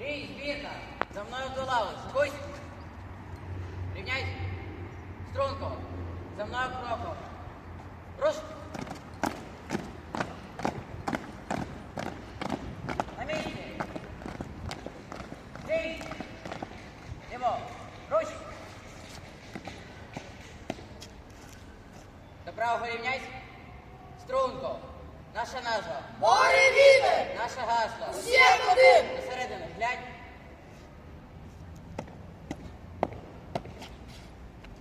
Рій, збірка. За мною до лави. Шикуйсь. Рівняйсь. Струнко. За мною кроком. Руш. На місці. Стій. Ліво. Руч. До правого рівняйсь. Струнко. Наша назва. Море вітер! Наше гасло. Усі як один! До середини. Глянь.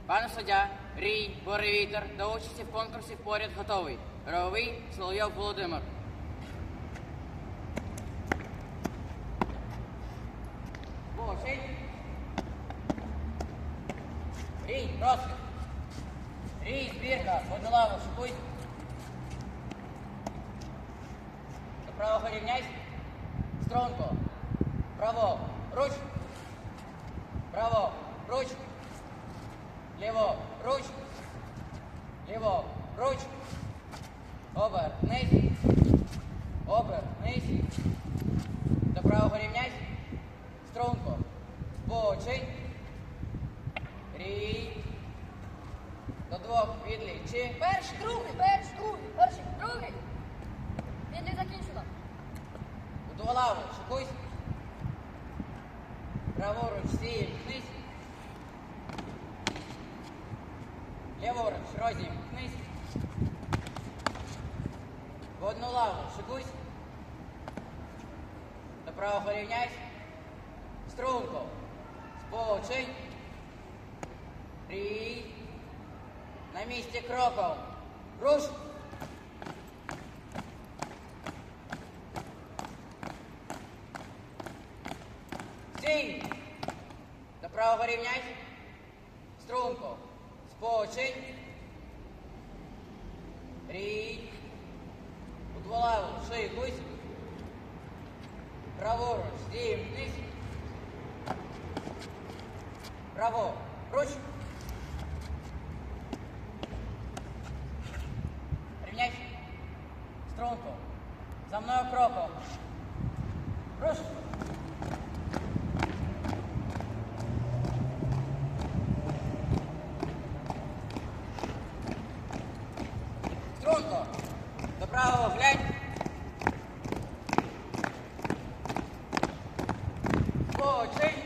Пане суддя, Рій, Бори Вітер, до участі в конкурсі поряд готовий. Ровий Соловйов Володимир. Боший. Рій, просить. Рій, збірка, водолаву, шикуй. До правого рівняйся. Струнко. Право. Руч. Право. Руч. Ліво. Руч. Ліво. Руч. Обернись. Обернись. До правого рівняйся. Струнко. Бочий. Рій. До двох відлічи. Перший, другий, перший, другий, перший, другий. Він не закінчила. У лави, шикуйся. Праворуч, зімкнись. Ліворуч, розімкнись. В одну лаву, шикуйся. До правого рівняйся. Струнко. Спочинь. Рій. На місці кроком. Руш. Стій! До правого рівняйся. Струнко. Спочинь. Рій. У дволаву шикуйсь. Праворуч зімкнись. Право. Руч. Починь.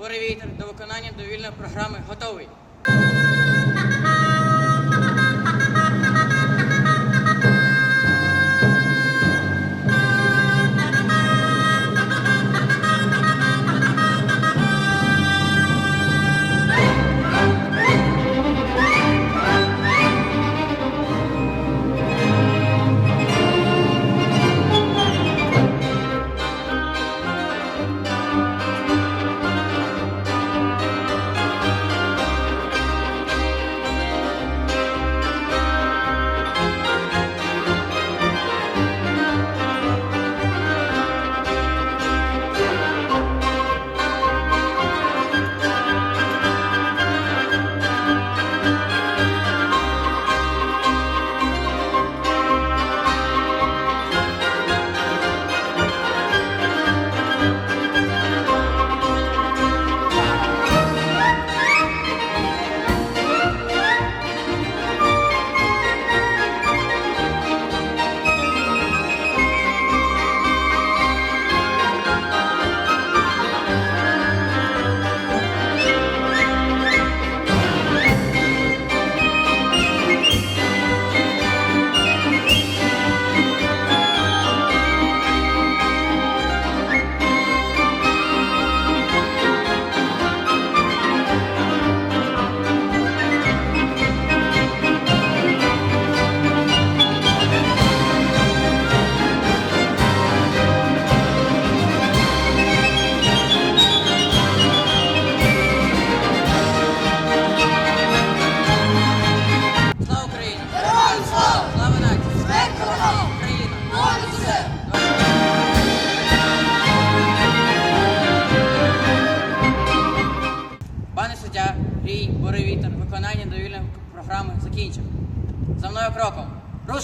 Рій, Боревітер до виконання довільної програми готовий. бурий вітер, виконання довільної програми закінчив. За мною кроком. Руш!